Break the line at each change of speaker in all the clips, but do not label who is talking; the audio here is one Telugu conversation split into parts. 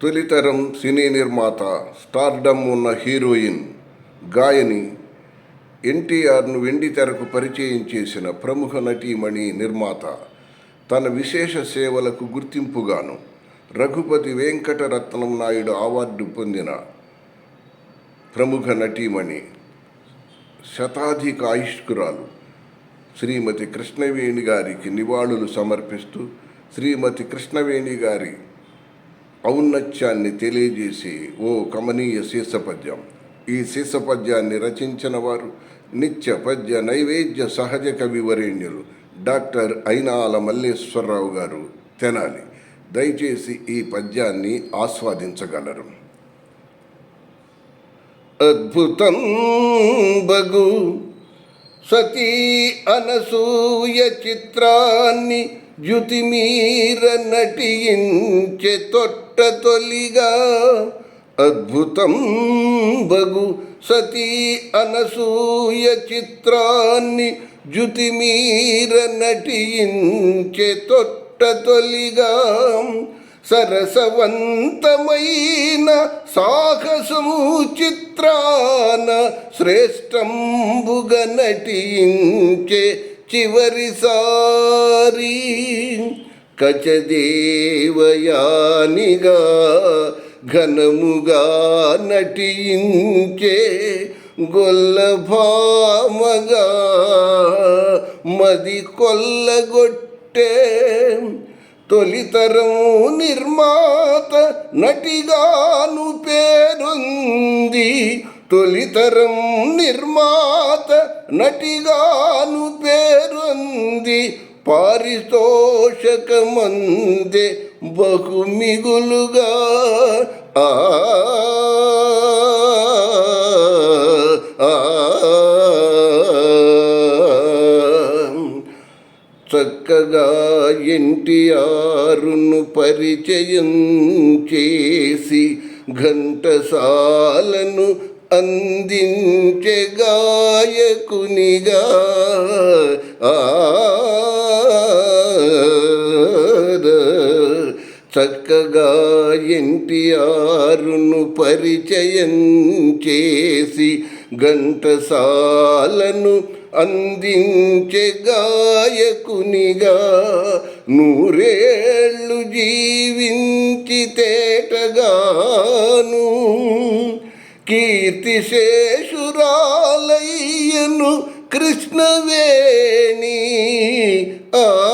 తొలితరం సినీ నిర్మాత స్టార్డమ్ ఉన్న హీరోయిన్ గాయని ఎన్టీఆర్ను వెండి తెరకు పరిచయం చేసిన ప్రముఖ నటీమణి నిర్మాత. తన విశేష సేవలకు గుర్తింపుగాను రఘుపతి వెంకటరత్నం నాయుడు అవార్డు పొందిన ప్రముఖ నటీమణి శతాధిక ఆయుష్కురాలు శ్రీమతి కృష్ణవేణి గారికి నివాళులు సమర్పిస్తూ శ్రీమతి కృష్ణవేణి గారి ఔన్నత్యాన్ని తెలియజేసే ఓ కమనీయ శీర్షపద్యం. ఈ శీర్షపద్యాన్ని రచించిన వారు నిత్య పద్య నైవేద్య సహజ కవి వరేణ్యులు డాక్టర్ అయినాల మల్లేశ్వరరావు గారు తెనాలి. దయచేసి ఈ పద్యాన్ని ఆస్వాదించగలరు. అద్భుతం బగు సతీ అనసూయ చిత్రాన్ని యుతిమీర నటించె తొట్ట తొలిగా అద్భుతం బగు సతీ అనసూయ చిత్రాన్ని జుతిమీర నటించె తొట్ట తొలిగా సరసవంతమైన సాహసము చిత్రాన శ్రేష్టంబుగ నటించే చివరిసారి కచదేవయానిగా ఘనముగా నటించే గొల్లభామగా మది కొల్లగొట్టే తొలితరం నిర్మాత నటిగాను పేరుంది తొలితరం నిర్మాత నటిగాను పేరుంది పారితోషకమందే బహుమిగులుగా. ఆ చక్కగా ఎన్టీఆరును పరిచయం చేసి ఘంటసాలను అందించే గాయకునిగా. ఆ చక్కగా ఎన్టీఆరును పరిచయం చేసి ఘంటసాలను అందించే గాయకునిగా నూరేళ్ళు జీవించి తేటగాను కీర్తిశేషురాలయ్యను కృష్ణవేణి. ఆ.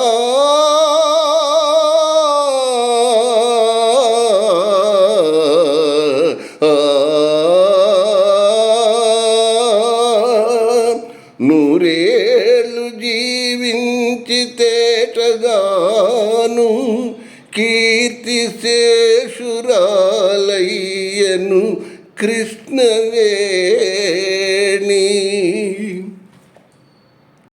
నూరేళ్ళు జీవించి తేటగాను కీర్తి శేషురాలయ్యను కృష్ణవేణి